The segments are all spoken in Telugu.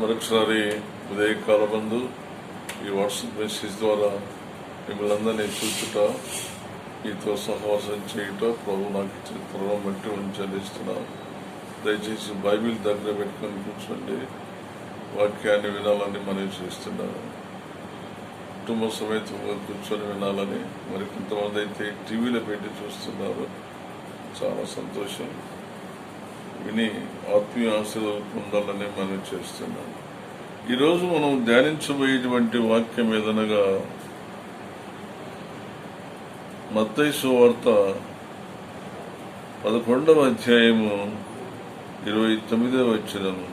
మరొకసారి ఉదయకాల బంధు ఈ వాట్సాప్ మెసేజ్ ద్వారా మిమ్మల్ని అందరినీ చూచుట మీతో సహవాసం చేయుట ప్రభు నాకు ఇచ్చిన తరుణం బట్టి ఉంచి చెల్లిస్తున్నాను. దయచేసి బైబిల్ దగ్గర పెట్టుకొని కూర్చోండి. వాక్యాన్ని వినాలని మనవి చేస్తున్నాను. కుటుంబ సమేతంగా కూర్చొని వినాలని మరి కొంతమంది అయితే టీవీలో పెట్టి చూస్తున్నారు. చాలా సంతోషం. విని ఆత్మీయ ఆశీర్వాదం పొందాలని మనం చేస్తున్నాం. ఈరోజు మనం ధ్యానించబోయేటువంటి వాక్యం ఏదనగా మత్తైసు వార్త పదకొండవ అధ్యాయము ఇరవై తొమ్మిదవ వచ్చినము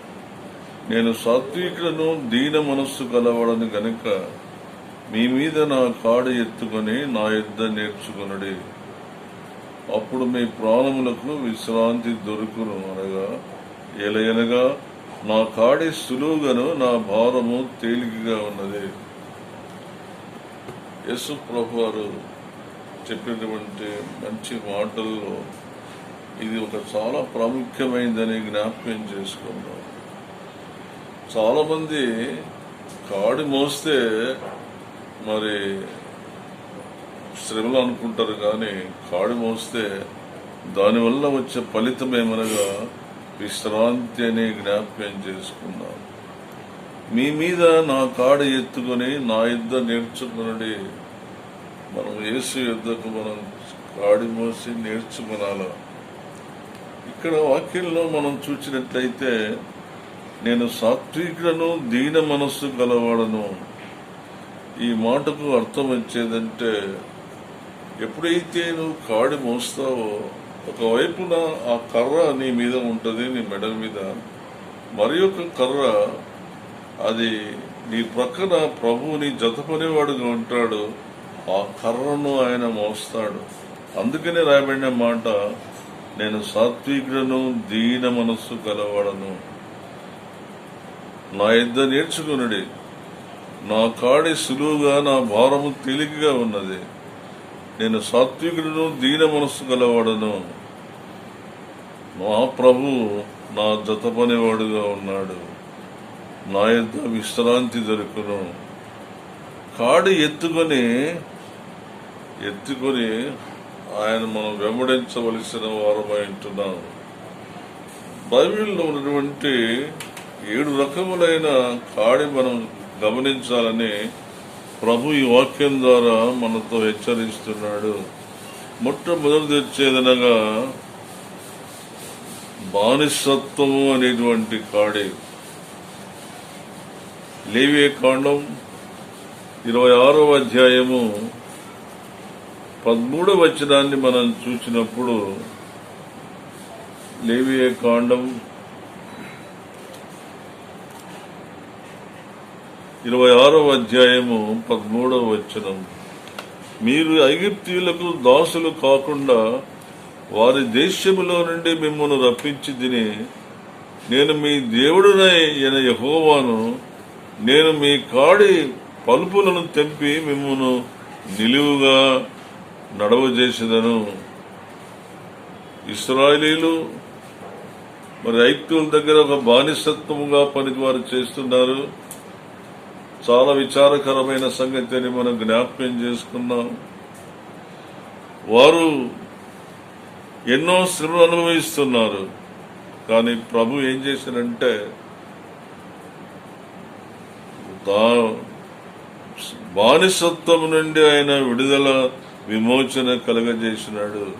నేను సాత్వికులను దీన మనస్సు కలవాడని గనుక మీ మీద నా కాడు ఎత్తుకొని నా యుద్ధ నేర్చుకునడి. అప్పుడు మీ ప్రాణములకు విశ్రాంతి దొరుకును అనగా ఎలయనగా నా కాడి సులువుగాను నా భారము తేలికగా ఉన్నది. యశు ప్రభు వారు చెప్పినటువంటి మంచి మాటల్లో ఇది ఒక చాలా ప్రాముఖ్యమైనదని జ్ఞాపకం చేసుకున్నాం చాలామంది కాడి మోస్తే మరి శ్రమలు అనుకుంటారు కానీ కాడు మోస్తే దానివల్ల వచ్చే ఫలితం ఏమనగా విశ్రాంతి అనే జ్ఞాపకం చేసుకున్నాను. మీ మీద నా కాడ ఎత్తుకొని నా యుద్ధ నేర్చుకునడి మనం యేసు యుద్ధకు మనం కాడి మోసి నేర్చుకునాల. ఇక్కడ వాక్యంలో మనం చూసినట్లయితే నేను సాత్వికులను దీన మనస్సు గలవాడను. ఈ మాటకు అర్థం వచ్చేదంటే ఎప్పుడైతే నువ్వు కాడి మోస్తావో ఒకవైపున ఆ కర్ర నీ మీద ఉంటుంది నీ మెడ మీద. మరి ఒక కర్ర అది నీ ప్రక్కన ప్రభువుని జతపనేవాడుగా ఉంటాడు. ఆ కర్రను ఆయన మోస్తాడు. అందుకనే రాయబడిన మాట నేను సాత్వికులను దీన మనస్సు కలవాడను నా ఇద్దరు నేర్చుకునుడి. నా కాడి సులువుగా నా భారము తేలికగా ఉన్నది. నేను సాత్వికుడును దీన మనస్సు గలవాడను. మా ప్రభు నా జత పనివాడుగా ఉన్నాడు. నా యొక్క విశ్రాంతి దొరుకును. కాడి ఎత్తుకొని ఎత్తుకొని ఆయన మనం వెంబడించవలసిన వారమై ఉంటున్నాం. బైబిల్లో ఉన్నటువంటి ఏడు రకములైన కాడి మనం గమనించాలని ప్రభు ఈ వాక్యం ద్వారా మనతో హెచ్చరిస్తున్నాడు. మొట్టమొదటి తెచ్చేదనగా బానిసత్వము అనేటువంటి కాడి. లేవే కాండం ఇరవై ఆరవ అధ్యాయము పదమూడవ వచనాన్ని మనం చూసినప్పుడు లేవియే కాండం ఇరవై ఆరవ అధ్యాయము పదమూడవ వచనం. మీరు ఐగిప్తీయులకు దాసులు కాకుండా వారి దేశములో నుండి మిమ్మల్ని రప్పించి తిని నేను మీ దేవుడునైన యహోవాను నేను మీ కాడి పలుపులను తెంపి మిమ్మను నిలువుగా నడవజేసేదను. ఇస్రాయలీలు మరి ఐక్యుల దగ్గర ఒక బానిసత్వముగా పని వారు చేస్తున్నారు. చాలా విచారకరమైన సంగతి అని మనం జ్ఞాపకం చేసుకున్నాం. వారు ఎన్నో శ్రమలు అనుభవిస్తున్నారు. కానీ ప్రభు ఏం చేశారంటే దా- బానిసత్వం నుండి ఆయన విడుదల విమోచన కలగజేసినాడు.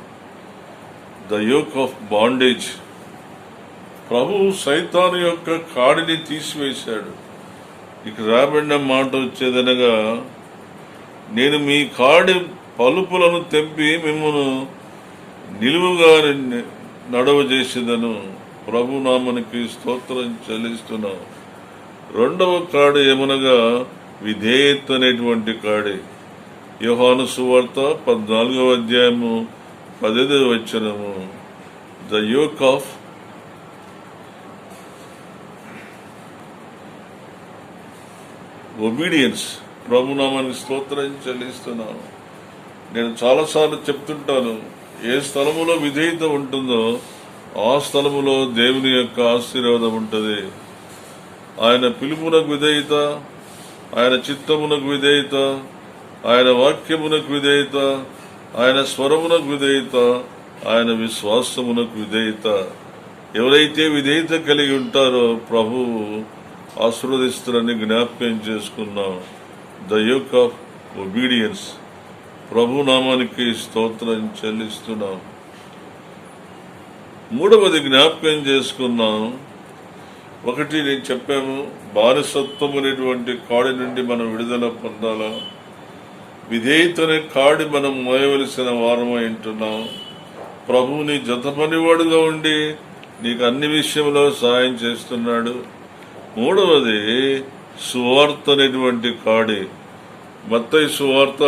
ద యోక్ ఆఫ్ బాండేజ్ ప్రభు సైతాను యొక్క కాడిని తీసివేశాడు. ఇక రాబడిన మాట వచ్చేదనగా నేను మీ కాడి పలుపులను తెంపి మిమ్మను నిలువుగా నడవ చేసేదను. ప్రభు నామనికి స్తోత్రం చెల్లిస్తున్నాం. రెండవ కాడు ఏమనగా విధేయత అనేటువంటి కాడి. యోహాను సువార్త పద్నాలుగవ అధ్యాయము పదవ వచ్చినము ద యోక్ ఆఫ్ ఒబీడియన్స్ ప్రభునామానికి స్తోత్రం చెల్లిస్తున్నాను. నేను చాలాసార్లు చెప్తుంటాను ఏ స్థలములో విధేయత ఉంటుందో ఆ స్థలములో దేవుని యొక్క ఆశీర్వాదం ఉంటుంది. ఆయన పిలుపునకు విధేయత ఆయన చిత్తమునకు విధేయత ఆయన వాక్యమునకు విధేయత ఆయన స్వరమునకు విధేయత ఆయన విశ్వాసమునకు విధేయత. ఎవరైతే విధేయత కలిగి ఉంటారో ప్రభువు ఆశీర్వదిస్తారని జ్ఞాపకం చేసుకున్నాం. ద యోక్ ఆఫ్ ఒబీడియన్స్ ప్రభు నామానికి స్తోత్రం చెల్లిస్తున్నాం. మూడవది జ్ఞాపకం చేసుకున్నాం. ఒకటి నేను చెప్పాము బానిసత్వం అనేటువంటి కాడి నుండి మనం విడుదల పొందాలా? విధేయతనే కాడి మనం మోయవలసిన వారమై ఉంటున్నాం. ప్రభువుని జతపనివాడుగా ఉండి నీకు అన్ని విషయంలో సహాయం చేస్తున్నాడు. మూడవది సువార్త అనేటువంటి కాడి. మత్తయి సువార్త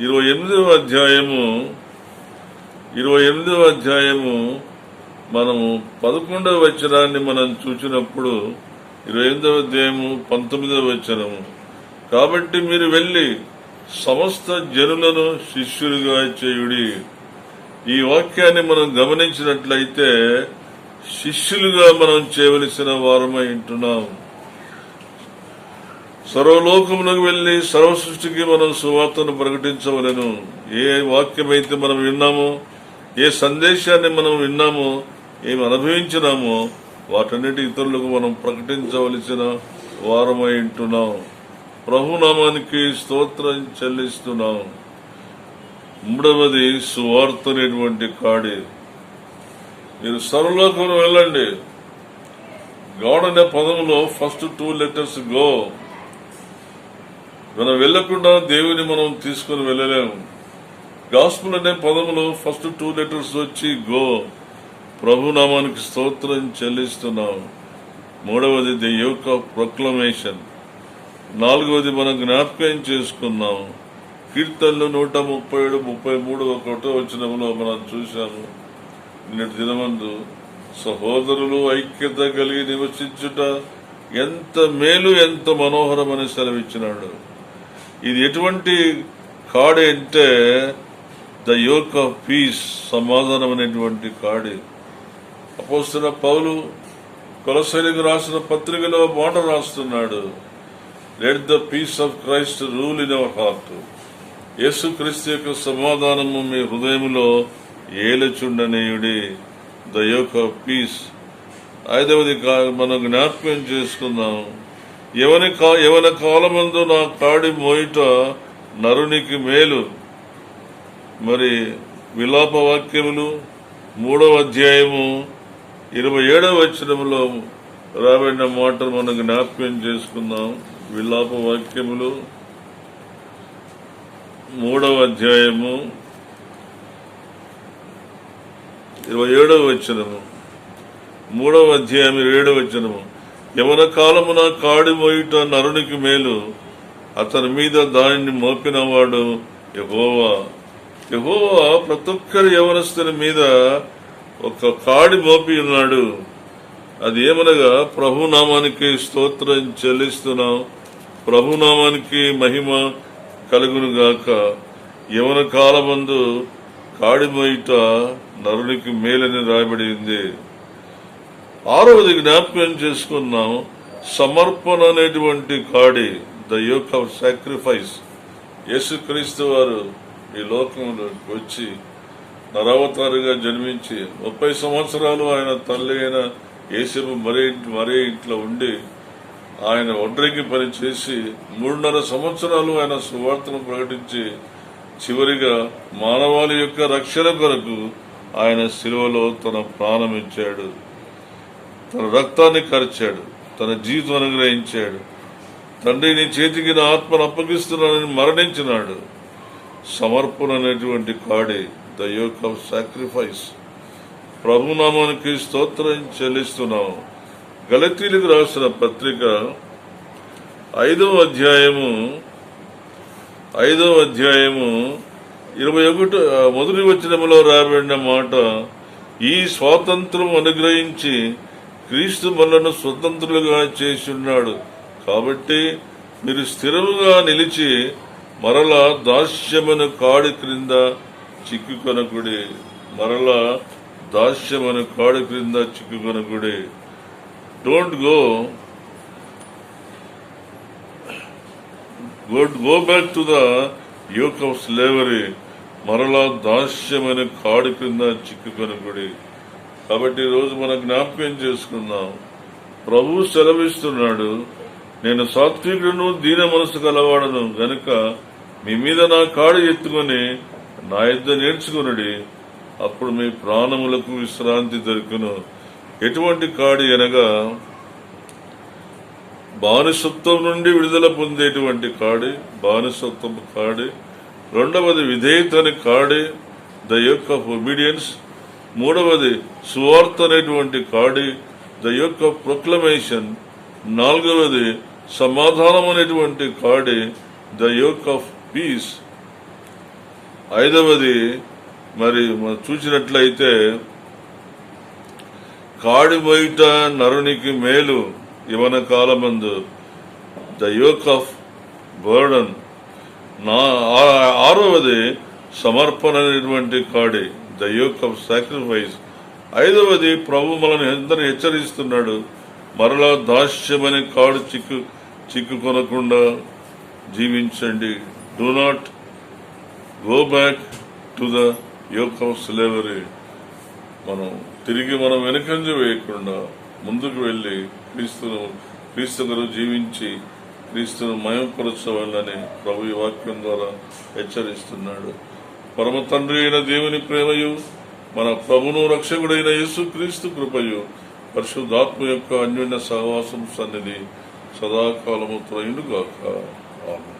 ఇరవై ఎనిమిదవ అధ్యాయము ఇరవై ఎనిమిదవ అధ్యాయము మనము పదకొండవ వచనాన్ని మనం చూసినప్పుడు ఇరవై ఎనిమిదవ అధ్యాయము పంతొమ్మిదవ వచనము. కాబట్టి మీరు వెళ్ళి సమస్త జనులను శిష్యులుగా చేయుడి. ఈ వాక్యాన్ని మనం గమనించినట్లయితే శిష్యులుగా మనం చేయవలసిన వారమై ఉంటున్నాం. సర్వలోకమునకు వెళ్ళి సర్వ సృష్టికి మనం సువార్తను ప్రకటించవలను. ఏ వాక్యమైతే మనం విన్నామో ఏ సందేశాన్ని మనం విన్నామో ఏమి అనుభవించినామో వాటన్నిటి ఇతరులకు మనం ప్రకటించవలసిన వారమై ఉంటున్నాం. ప్రభునామానికి స్తోత్రం చెల్లిస్తున్నాం. మూడవది సువార్త అనేటువంటి కాడి. మీరు సర్వలోకం వెళ్ళండి. గాడ్ అనే పదంలో ఫస్ట్ టూ లెటర్స్ గో మనం వెళ్ళకుండా దేవుని మనం తీసుకుని వెళ్ళలేము. గాస్పుల్ అనే పదములో ఫస్ట్ టూ లెటర్స్ వచ్చి గో ప్రభు నామానికి స్తోత్రం చెల్లిస్తున్నాం మూడవది ది యొక్క ప్రొక్లమేషన్ నాలుగవది మనం జ్ఞాపకం చేసుకున్నాం కీర్తనలు నూట ముప్పై ఏడు ముప్పై మూడు ఒకటో వచ్చినంలో మనం చూశాము. నిన్నటి దినమందు సహోదరులు ఐక్యత కలిగి నివసించుట ఎంత మేలు ఎంత మనోహరమని సెలవిచ్చినాడు. ఇది ఎటువంటి కాడి అంటే ద యోక్ ఆఫ్ పీస్ సమాధానం అనేటువంటి కాడి. అపోస్తున్న పౌలు కొలసైలకు రాసిన పత్రికలో మాట రాస్తున్నాడు. Let the peace of Christ rule in our heart యేసు క్రీస్తు యొక్క సమాధానము మీ హృదయంలో ఏలచుండనేయుడి ద యోక్ ఆఫ్ పీస్. ఐదవది కా- మనం జ్ఞాపకం చేసుకుందాం. ఎవని కా ఎవరి కాలమందు నా కాడి మోయిట నరునికి మేలు. మరి విలాప వాక్యములు మూడవ అధ్యాయము ఇరవై ఏడవ వచనములో రాబడిన మాటలు మనం జ్ఞాపకం చేసుకుందాం. విలాప వాక్యములు మూడవ అధ్యాయము ఇరవై ఏడవ వచనము. మూడవ అధ్యాయం ఏడవ వచనము. యవన కాలమున కాడి మోయుట నరునికి మేలు అతని మీద దానిని మోపినవాడు యహోవా. యహోవా ప్రతి ఒక్కరి యవనస్తుని మీద ఒక కాడి మోపి ఉన్నాడు. అది ఏమనగా ప్రభునామానికి స్తోత్రం చెల్లిస్తున్నాం. ప్రభునామానికి మహిమ కలుగును గాక యవన కాలమందు కాడిమోయిట నరునికి మేలని రాయబడి ఉంది. ఆరవది జ్ఞాపకం చేసుకున్నాం సమర్పణ అనేటువంటి కాడి ద యోక్ ఆఫ్ సాక్రిఫైస్ యేసుక్రీస్తు వారు ఈ లోకంలోకి వచ్చి నరవతారుగా జన్మించి ముప్పై సంవత్సరాలు ఆయన తల్లి అయిన యేసపు మరే ఇంటి మరే ఇంట్లో ఉండి ఆయన ఒంటరికి పని చేసి మూడున్నర సంవత్సరాలు ఆయన సువార్తను ప్రకటించి చివరిగా మానవాళి యొక్క రక్షణ కొరకు ఆయన శిలువలో తన ప్రాణం ఇచ్చాడు తన రక్తాన్ని ఖర్చాడు తన జీవితం అనుగ్రహించాడు. తండ్రి నీ చేతికి నా ఆత్మను అప్పగిస్తున్నానని మరణించినాడు. సమర్పణ అనేటువంటి కాడే ద యోక్ ఆఫ్ సాక్రిఫైస్. ప్రభునామానికి స్తోత్రం చెల్లిస్తున్నాం. గలతీలకు రాసిన పత్రిక ఐదవ అధ్యాయము ఐదో అధ్యాయము ఇరవై ఒకటి మొదటి వచనంలో రాబడిన మాట ఈ స్వాతంత్రం అనుగ్రహించి క్రీస్తు మనను స్వతంత్రులుగా చేసి ఉన్నాడు కాబట్టి మీరు స్థిరముగా నిలిచి మరలా దాస్యమును కాడి క్రింద చిక్కుకొనకుడి. మరలా దాస్యమును కాడి క్రింద చిక్కుకొనకుడి. Don't go go go back to the yoke of slavery మరలా దాస్యమైన కాడు క్రింద చిక్కుకొనకుడి కాబట్టి ఈరోజు రోజు మనం జ్ఞాపకం చేసుకుందాం. ప్రభు సెలవిస్తున్నాడు నేను సాత్వికుడును దీన మనసు కలవాడను గనుక మీ మీద నా కాడు ఎత్తుకొని నా యుద్ధ నేర్చుకునుడి. అప్పుడు మీ ప్రాణములకు విశ్రాంతి దొరుకును. ఎటువంటి కాడి అనగా బానిసత్వం నుండి విడుదల పొందేటువంటి కాడి బానిసత్వం కాడి రెండవది విధేయతని కాడి ద యొక్క ఆఫ్ ఒబీడియన్స్ మూడవది సువార్త అనేటువంటి కాడి ద యొక్క ప్రొక్లమేషన్ నాలుగవది సమాధానం అనేటువంటి కాడి ద యోక్ ఆఫ్ పీస్ ఐదవది మరి మనం చూసినట్లయితే కాడి బయట నరునికి మేలు. యువన కాలమందు ద యోక్ ఆఫ్ బర్డన్ నా ఆరవది సమర్పణ అనేటువంటి కాడి ద యోక్ ఆఫ్ సాక్రిఫైస్ ఐదవది ప్రభు మనల్ని ఎందరూ హెచ్చరిస్తున్నాడు మరలా దాస్యమనే కాడు చిక్కు చిక్కుకొనకుండా జీవించండి do not go back to the yoke of slavery మనం తిరిగి మనం వెనుకంజ వేయకుండా ముందుకు వెళ్ళి క్రీస్తును క్రీస్తుగారు జీవించి క్రీస్తును మయంపరచవాలని ప్రభు ఈ వాక్యం ద్వారా హెచ్చరిస్తున్నాడు. పరమ తండ్రి అయిన దేవుని ప్రేమయు మన ప్రభును రక్షకుడైన యేసు క్రీస్తు కృపయు పరిశుద్ధాత్మ యొక్క అన్యోన్య సహవాసం సన్నిధి సదాకాలము త్రయునుగాక ఆమె